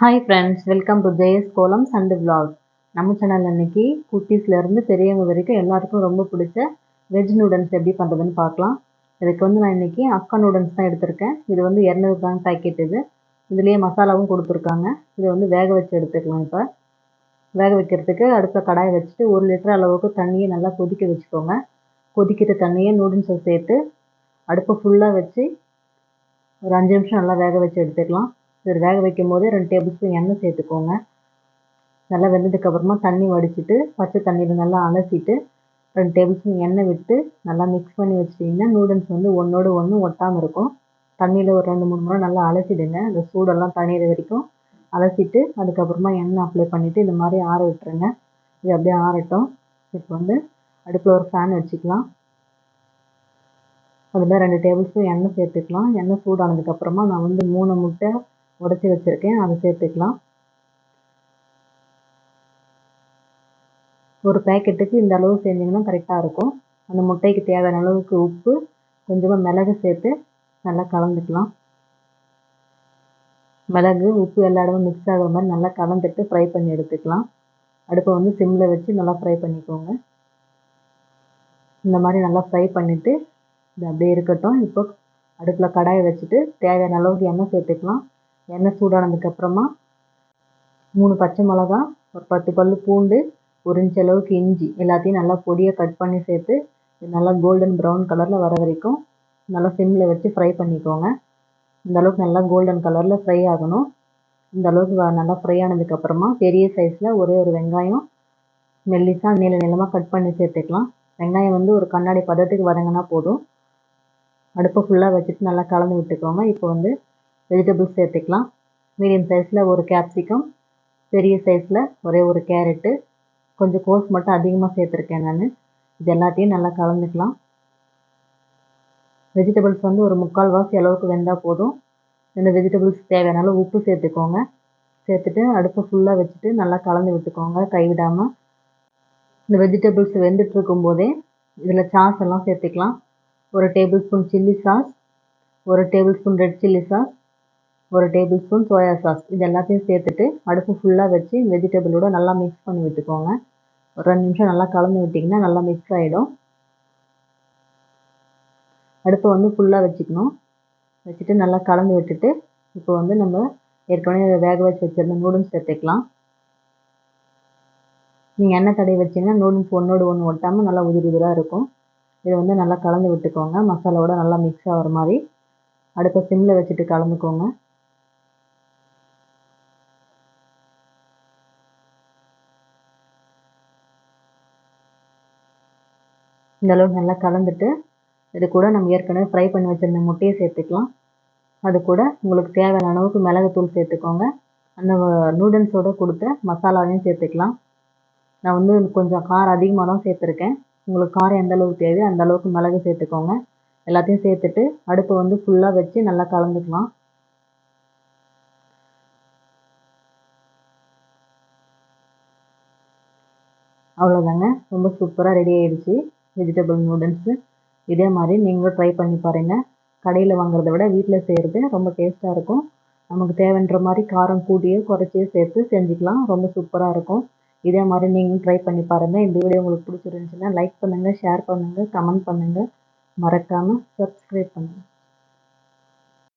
Hi friends welcome to Jaya's kolam சண்டு vlog. நம்ம channel அன்னைக்கு குட்டீஸ்லேருந்து பெரியவங்க வரைக்கும் எல்லாருக்கும் ரொம்ப பிடிச்ச வெஜ் நூடுல்ஸ் எப்படி பண்ணுறதுன்னு பார்க்கலாம். இதுக்கு வந்து நான் இன்னைக்கு அக்கா நூடுல்ஸ் தான் எடுத்திருக்கேன். இது வந்து இரநூறு கிராம் பேக்கெட் இது. இதுலேயே மசாலாவும் கொடுத்துருக்காங்க. இதை வந்து வேக வச்சு எடுத்துக்கலாம் இப்போ. வேக வைக்கிறதுக்கு அடுத்த கடாயை வச்சுட்டு ஒரு லிட்டர் அளவுக்கு தண்ணியை நல்லா கொதிக்க வச்சுக்கோங்க. கொதிக்கிற தண்ணியை நூடுல்ஸை சேர்த்து அடுப்பை ஃபுல்லாக வச்சு ஒரு அஞ்சு நிமிஷம் நல்லா வேக வச்சு எடுத்துக்கலாம். இது வேக வைக்கும் போது ரெண்டு டேபிள் ஸ்பூன் எண்ணெய் சேர்த்துக்கோங்க. நல்லா வெந்ததுக்கப்புறமா தண்ணி வடிச்சிட்டு பச்சை தண்ணியில் நல்லா அலசிட்டு ரெண்டு டேபிள் ஸ்பூன் எண்ணெய் விட்டு நல்லா மிக்ஸ் பண்ணி வச்சிட்டிங்கன்னா நூடுல்ஸ் வந்து ஒன்றோடு ஒன்று ஒட்டாமல் இருக்கும். தண்ணியில் ஒரு ரெண்டு மூணு முறை நல்லா அலசிடுங்க. அந்த சூடெல்லாம் தணியிற வரைக்கும் அலசிட்டு அதுக்கப்புறமா எண்ணெய் அப்ளை பண்ணிவிட்டு இந்த மாதிரி ஆற விட்டுருங்க. இது அப்படியே ஆறட்டும். இப்போ வந்து அடுப்பில் ஒரு ஃபேன் வச்சுக்கலாம். அதில் ரெண்டு டேபிள் ஸ்பூன் எண்ணெய் சேர்த்துக்கலாம். எண்ணெய் சூடானதுக்கப்புறமா நான் வந்து மூணு முட்டை உடச்சி வச்சுருக்கேன். அதை சேர்த்துக்கலாம். ஒரு பேக்கெட்டுக்கு இந்த அளவு செஞ்சிங்கன்னா கரெக்டாக இருக்கும். அந்த முட்டைக்கு தேவையான அளவுக்கு உப்பு கொஞ்சமாக மிளகு சேர்த்து நல்லா கலந்துக்கலாம். மிளகு உப்பு எல்லா இடமும் மிக்ஸ் ஆகிற மாதிரி நல்லா கலந்துட்டு ஃப்ரை பண்ணி எடுத்துக்கலாம். அடுப்பை வந்து சிம்மில் வச்சு நல்லா ஃப்ரை பண்ணிக்கோங்க. இந்த மாதிரி நல்லா ஃப்ரை பண்ணிவிட்டு இது அப்படியே இருக்கட்டும். இப்போ அடுப்பில் கடாயை வச்சுட்டு தேவையான அளவுக்கு எண்ணெய் சேர்த்துக்கலாம். எண்ணெய் சூடானதுக்கப்புறமா மூணு பச்சை மிளகா ஒரு பத்து பல் பூண்டு ஒரு இன்ச் அளவுக்கு இஞ்சி எல்லாத்தையும் நல்லா பொடியாக கட் பண்ணி சேர்த்து நல்லா கோல்டன் ப்ரௌன் கலரில் வர வரைக்கும் நல்லா சிம்மில் வச்சு ஃப்ரை பண்ணிக்கோங்க. இந்த அளவுக்கு நல்லா கோல்டன் கலரில் ஃப்ரை ஆகணும். இந்த அளவுக்கு நல்லா ஃப்ரை ஆனதுக்கப்புறமா பெரிய சைஸில் ஒரே ஒரு வெங்காயம் மெல்லிசாக நீள நீளமாக கட் பண்ணி சேர்த்துக்கலாம். வெங்காயம் வந்து ஒரு கண்ணாடி பதத்துக்கு வதங்கினா போதும். அடுப்பை ஃபுல்லாக வச்சுட்டு நல்லா கலந்து விட்டுக்கோங்க. இப்போ வந்து வெஜிடபிள்ஸ் சேர்த்துக்கலாம். மீடியம் சைஸில் ஒரு கேப்சிகம் பெரிய சைஸில் ஒரே ஒரு கேரட்டு கொஞ்சம் கோஸ் மட்டும் அதிகமாக சேர்த்துருக்கேன் நான். இது எல்லாத்தையும் நல்லா கலந்துக்கலாம். வெஜிடபிள்ஸ் வந்து ஒரு முக்கால் வாசி அளவுக்கு வெந்தால் போதும். இந்த வெஜிடபிள்ஸ் தேவையான உப்பு சேர்த்துக்கோங்க. சேர்த்துட்டு அடுப்பை ஃபுல்லாக வச்சுட்டு நல்லா கலந்து விட்டுக்கோங்க கைவிடாமல் இந்த வெஜிடபிள்ஸ் வெந்துட்டு இருக்கும்போதே இதில் சாஸ் எல்லாம் சேர்த்துக்கலாம். ஒரு டேபிள் ஸ்பூன் சில்லி சாஸ் ஒரு tablespoon red chilli sauce ஒரு டேபிள் ஸ்பூன் சோயா சாஸ் இது எல்லாத்தையும் சேர்த்துட்டு அடுப்பு ஃபுல்லாக வச்சு வெஜிடபிளோட நல்லா மிக்ஸ் பண்ணி விட்டுக்கோங்க. ஒரு ரெண்டு நிமிஷம் நல்லா கலந்து விட்டிங்கன்னா நல்லா மிக்ஸ் ஆகிடும் அடுப்பை வந்து ஃபுல்லாக வச்சுக்கணும். வச்சுட்டு நல்லா கலந்து விட்டுட்டு இப்போ வந்து நம்ம ஏற்கனவே வேக வச்சு வச்சுருந்த நூடுல்ஸ் சேர்த்துக்கலாம். நீங்கள் எண்ணெய் தடவி வச்சிங்கன்னா நூடுல்ஸ் ஒன்றோடு ஒன்று ஒட்டாமல் நல்லா உதிரி உதிராக இருக்கும். இதை வந்து நல்லா கலந்து விட்டுக்கோங்க. மசாலாவோட நல்லா மிக்ஸ் ஆகிற மாதிரி. அடுப்பை சிம்மில் வச்சுட்டு கலந்துக்கோங்க. இந்தளவுக்கு நல்லா கலந்துட்டு இது கூட நம்ம ஏற்கனவே ஃப்ரை பண்ணி வச்சுருந்த முட்டையை சேர்த்துக்கலாம். அது கூட உங்களுக்கு தேவையான அளவுக்கு மிளகுத்தூள் சேர்த்துக்கோங்க. அந்த நூடுல்ஸோடு கொடுத்த மசாலாவையும் சேர்த்துக்கலாம். நான் வந்து கொஞ்சம் காரம் அதிகமாக தான் சேர்த்துருக்கேன். உங்களுக்கு காரம் எந்த அளவுக்கு தேவையோ அந்த அளவுக்கு மிளகு சேர்த்துக்கோங்க. எல்லாத்தையும் சேர்த்துட்டு அடுப்பை வந்து ஃபுல்லாக வச்சு நல்லா கலந்துக்கலாம். அவ்வளோதாங்க ரொம்ப சூப்பராக ரெடி ஆயிடுச்சு. வெஜிடபிள் நூடுல்ஸு இதே மாதிரி நீங்களும் ட்ரை பண்ணி பாருங்கள் கடையில் வாங்குறத விட வீட்டில் செய்கிறது ரொம்ப டேஸ்ட்டாக இருக்கும். நமக்கு தேவைன்ற மாதிரி காரம் கூட்டியோ குறைச்சியோ சேர்த்து செஞ்சுக்கலாம். ரொம்ப சூப்பராக இருக்கும். இதே மாதிரி நீங்களும் ட்ரை பண்ணி பாருங்கள் இந்த வீடியோ உங்களுக்கு பிடிச்சிருந்துச்சுன்னா லைக் பண்ணுங்கள் ஷேர் பண்ணுங்கள் கமெண்ட் பண்ணுங்கள் மறக்காமல் சப்ஸ்கிரைப் பண்ணுங்கள்